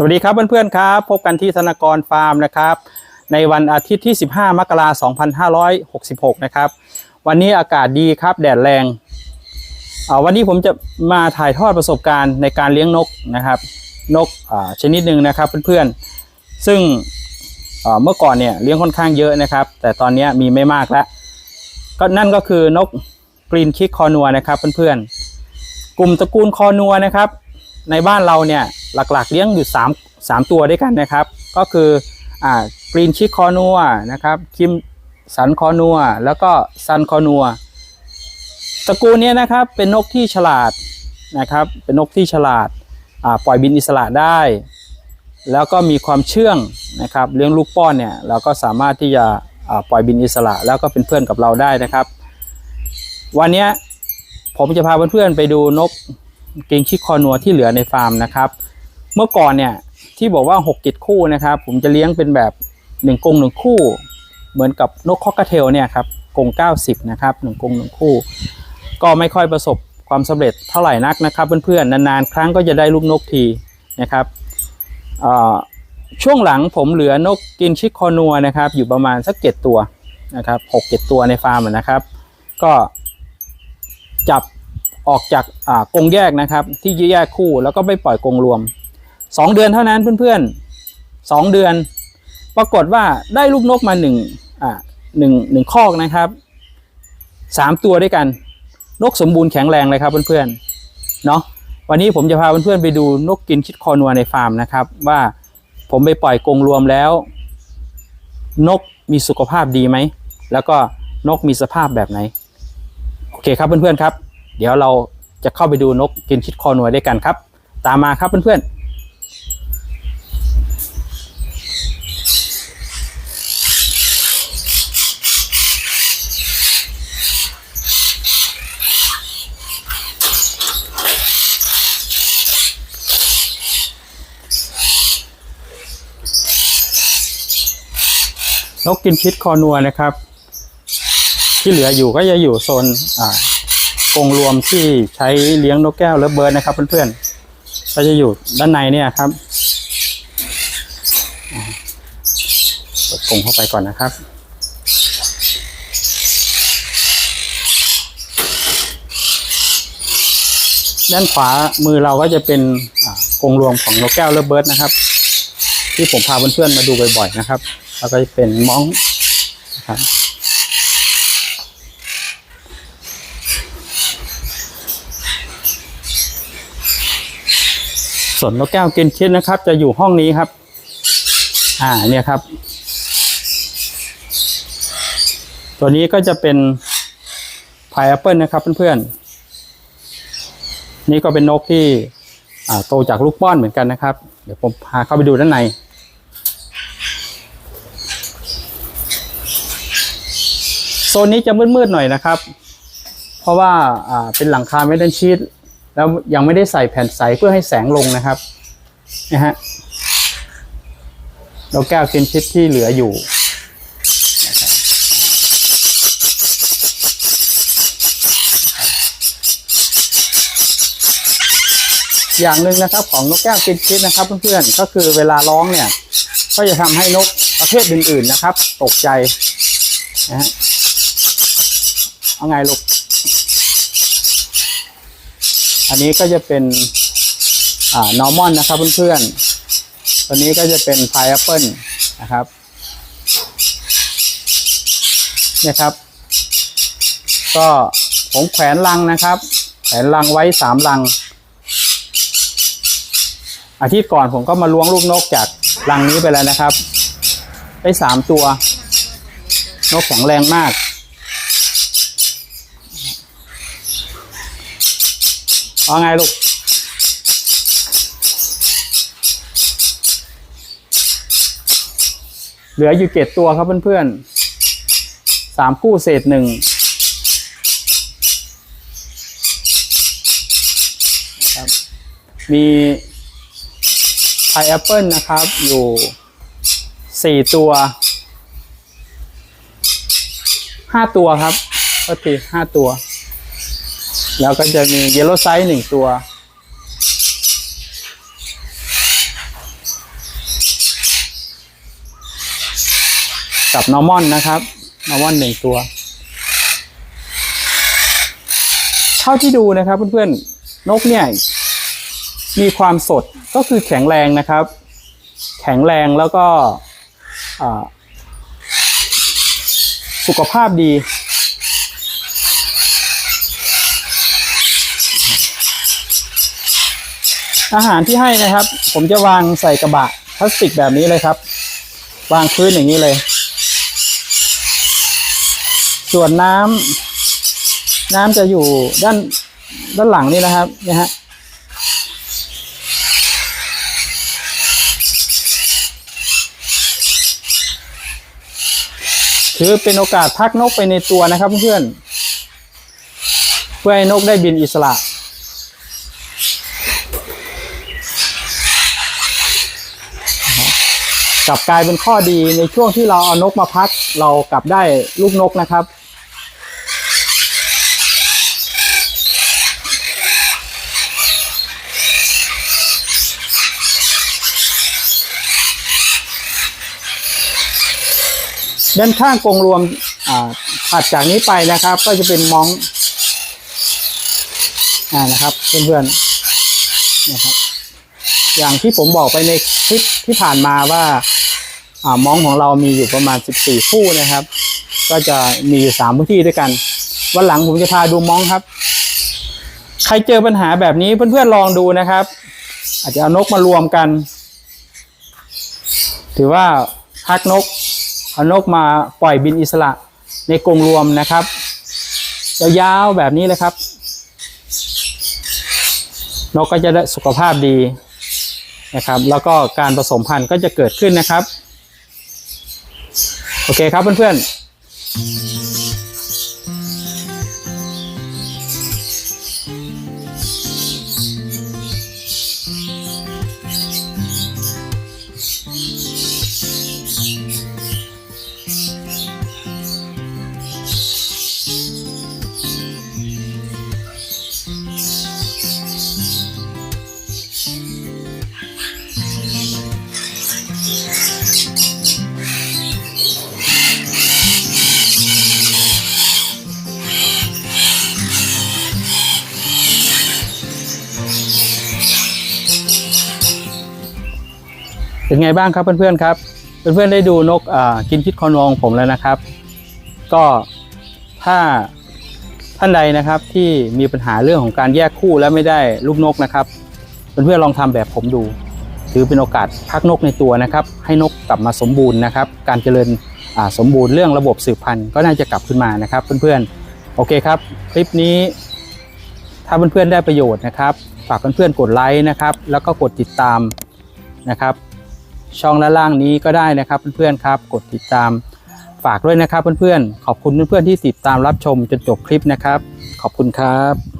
สวัสดีครับเพื่อนๆครับ พบกันที่ธนากรฟาร์มนะครับ ในวันอาทิตย์ที่ 15 มกราคม 2566 นะครับ วันนี้อากาศดีครับแดดแรงวันนี้ผมจะมาถ่ายทอดประสบการณ์ในการเลี้ยงนกนะครับ นกชนิดหนึ่งนะครับเพื่อนๆ ซึ่งเอ่อเมื่อก่อนเนี่ยเลี้ยงค่อนข้างเยอะนะครับ แต่ตอนนี้มีไม่มากแล้ว ก็นั่นก็คือนกกรีนคิกคอนัวนะครับเพื่อนๆ กลุ่มตระกูลคอนัวนะครับ ในบ้านเราเนี่ยหลักๆ เลี้ยงอยู่3 3ตัวด้วยกันนะครับ ก็คืออ่ากรีนชิคคอนัวนะครับคิมสันคอนัวแล้วก็ซันคอนัวตระกูลนี้นะครับเป็นนกที่ฉลาดนะครับ เป็นนกที่ฉลาดอ่าปล่อยบินอิสระได้ แล้วก็มีความเชื่องนะครับเลี้ยงลูกป้อนเนี่ยเราก็สามารถที่จะอ่าปล่อยบินอิสระ แล้วก็เป็นเพื่อนกับเราได้นะครับ วันนี้ผมจะพาเพื่อนๆไปดูนก เกงชิคคอนัวที่เหลือในฟาร์มนะครับ เมื่อก่อนเนี่ยที่บอกว่า6กกิคู่นะครับ ผมจะเลี้ยงเป็นแบบ1กงหนึ่งคู่ เหมือนกับนกคอกระเทลเนี่ยครับกง90นะครับหนึ่งกงหนึ่งคู่ ก็ไม่ค่อยประสบความสำเร็จเท่าไหร่นักนะครับ เพื่อนๆนานๆ ครั้งก็จะได้ลูกนกทีนะครับช่วงหลังผมเหลือนกกินชิคคอนัวนะครับ อยู่ประมาณสักเจ็ดตัวนะครับหกเจ็ดตัวในฟาร์มนะครับ ก็จับ ออกจากกรงแยกนะครับ ที่แยกคู่แล้วก็ไม่ปล่อยกรงรวม 2 เดือนเท่านั้นเพื่อนๆ 2 เดือน ปรากฏว่าได้ลูกนกมา1อ่าหนึ่งหนึ่งคอกนะครับสามตัวด้วยกัน นกสมบูรณ์แข็งแรงเลยครับเพื่อนๆเนาะวันนี้ผมจะพาเพื่อนๆไปดูนกกินชิดคอนัวในฟาร์มนะครับ ว่าผมไปปล่อยกรงรวมแล้ว นกมีสุขภาพดีไหมแล้วก็นกมีสภาพแบบไหน โอเคครับเพื่อนๆครับ เดี๋ยวเราจะเข้าไปดูนกกินชิดคอหนัวด้วยกันครับ ตามมาครับเพื่อนๆนกกินชิดคอนัวนะครับ ที่เหลืออยู่ก็จะอยู่โซนอ่า กรงรวมที่ใช้เลี้ยงนกแก้วและเบิร์ดนะครับ เพื่อนๆก็จะอยู่ด้านในเนี่ยครับเปิดกรงเข้าไปก่อนนะครับด้านขวามือเราก็จะเป็นกรงรวมของนกแก้วและเบิร์ดนะครับ ที่ผมพาเพื่อนๆมาดูบ่อยๆนะครับ แล้วก็จะเป็นม้องนะครับ ส่วนนกแก้วกินชิดนะครับ จะอยู่ห้องนี้ครับ อ่าเนี่ยครับ ตัวนี้ก็จะเป็นพายแอปเปิลนะครับเพื่อนๆนี่ก็เป็นนกที่อ่าโตจากลูกป้อนเหมือนกันนะครับ เดี๋ยวผมพาเข้าไปดูด้านในโซนนี้จะมืดๆหน่อยนะครับ เพราะว่าอ่าเป็นหลังคาเมทัลชีต แล้วยังไม่ได้ใส่แผ่นใสเพื่อให้แสงลงนะครับนะฮะเราแก้วกินชิดที่เหลืออยู่อย่างหนึ่งนะครับของนกแก้วกินชิดนะครับเพื่อนๆก็คือเวลาร้องเนี่ย ก็จะทำให้นกประเภทอื่นๆนะครับ ตกใจนะฮะเอาไงลูก อันนี้ก็จะเป็นอ่านอร์มอนนะครับเพื่อนๆ ตัวนี้ก็จะเป็นพายแอปเปิลนะครับ เนี่ยครับ ก็ผมแขวนลังนะครับ แขวนลังไว้สามลัง อาทิตย์ก่อนผมก็มาล้วงลูกนกจากลังนี้ไปแล้วนะครับ ได้สามตัว นกแข็งแรงมาก ว่าไงลูก เหลืออยู่เจ็ดตัวครับเพื่อนๆสามคู่เศษหนึ่งครับมีไพแอปเปิลนะครับ อยู่สี่ตัวห้าตัวครับก็ทีห้าตัว แล้วก็จะมีเยลโลไซส์หนึ่งตัว กับนอร์มอนนะครับนอร์มอนหนึ่งตัว เท่าที่ดูนะครับเพื่อนๆ นกเนี่ย มีความสดก็คือแข็งแรงนะครับ แข็งแรงแล้วก็สุขภาพดี อาหารที่ให้นะครับ ผมจะวางใส่กระบะพลาสติกแบบนี้เลยครับ วางพื้นอย่างนี้เลย ส่วนน้ำน้ำจะอยู่ด้านด้านหลังนี่นะครับนี่ยฮะถือเป็นโอกาสพักนกไปในตัวนะครับเพื่อนเพื่อให้นกได้บินอิสระ กลับกลายเป็นข้อดีในช่วงที่เราเอานกมาพัก เรากลับได้ลูกนกนะครับ ด้านข้างกรงรวมถัดจากนี้ไปนะครับ ก็จะเป็นมองอ่านะครับเพื่อนๆนะครับ อย่างที่ผมบอกไปในคลิปที่ผ่านมาว่าอ่ามองของเรามีอยู่ประมาณ 14 คู่นะครับ ก็จะมีอยู่3พื้นที่ด้วยกัน วันหลังผมจะพาดูมองครับ ใครเจอปัญหาแบบนี้เพื่อนๆลองดูนะครับ อาจจะเอานกมารวมกัน ถือว่าพักนกเอานกมาปล่อยบินอิสระในกรงรวมนะครับยาวๆแบบนี้เลยครับ นกก็จะได้สุขภาพดี นะครับ แล้วก็การผสมพันธุ์ก็จะเกิดขึ้นนะครับ โอเคครับเพื่อนๆ เป็นไงบ้างครับเพื่อนๆครับ เพื่อนๆได้ดูนกกินพิษคอนวองผมแล้วนะครับ ก็ถ้าท่านใดนะครับที่มีปัญหาเรื่องของการแยกคู่และไม่ได้ลูกนกนะครับ เพื่อนๆลองทำแบบผมดู ถือเป็นโอกาสพักนกในตัวนะครับ ให้นกกลับมาสมบูรณ์นะครับ การเจริญสมบูรณ์เรื่องระบบสืบพันธุ์ก็น่าจะกลับขึ้นมานะครับ เพื่อนๆโอเคครับ คลิปนี้ ถ้าเพื่อนๆได้ประโยชน์นะครับ ฝากเพื่อนๆกดไลค์นะครับ แล้วก็กดติดตามนะครับ ช่องด้านล่างนี้ก็ได้นะครับเพื่อนๆครับ กดติดตามฝากด้วยนะครับเพื่อนๆขอบคุณเพื่อนๆที่ติดตามรับชมจนจบคลิปนะครับ ขอบคุณครับ